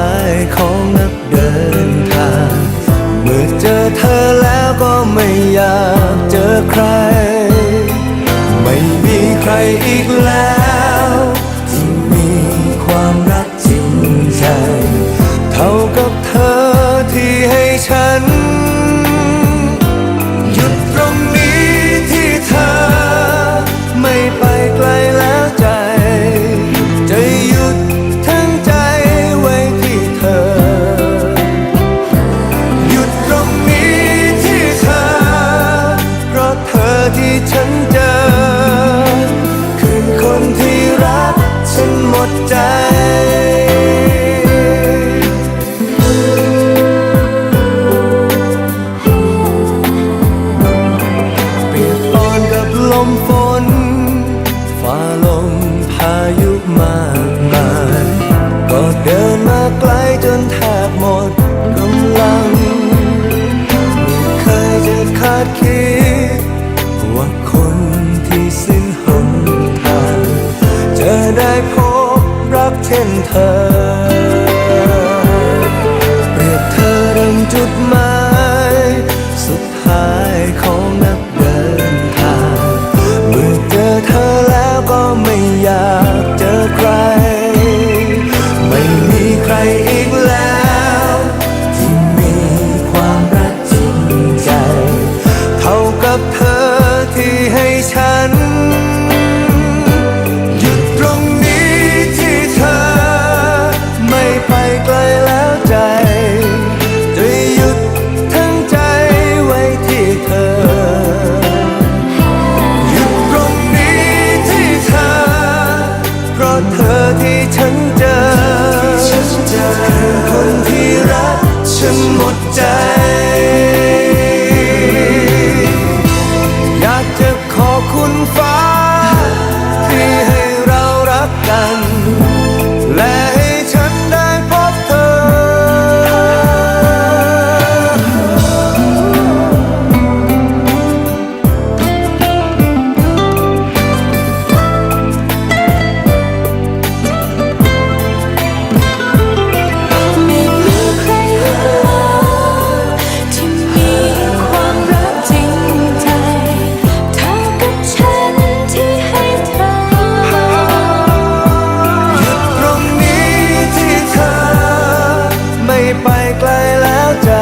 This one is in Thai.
ายของนักเดินทาง เมื่อเจอเธอแล้วก็ไม่อยากเจอใคร ไม่มีใครอีกแล้วที่มีความรักจริงใจ เท่ากับเธอที่ให้ฉัน 天堂。 ราะเธอที่ฉันเจอคือคนที่รักฉันหมดใจ ไปไกลแล้วจะ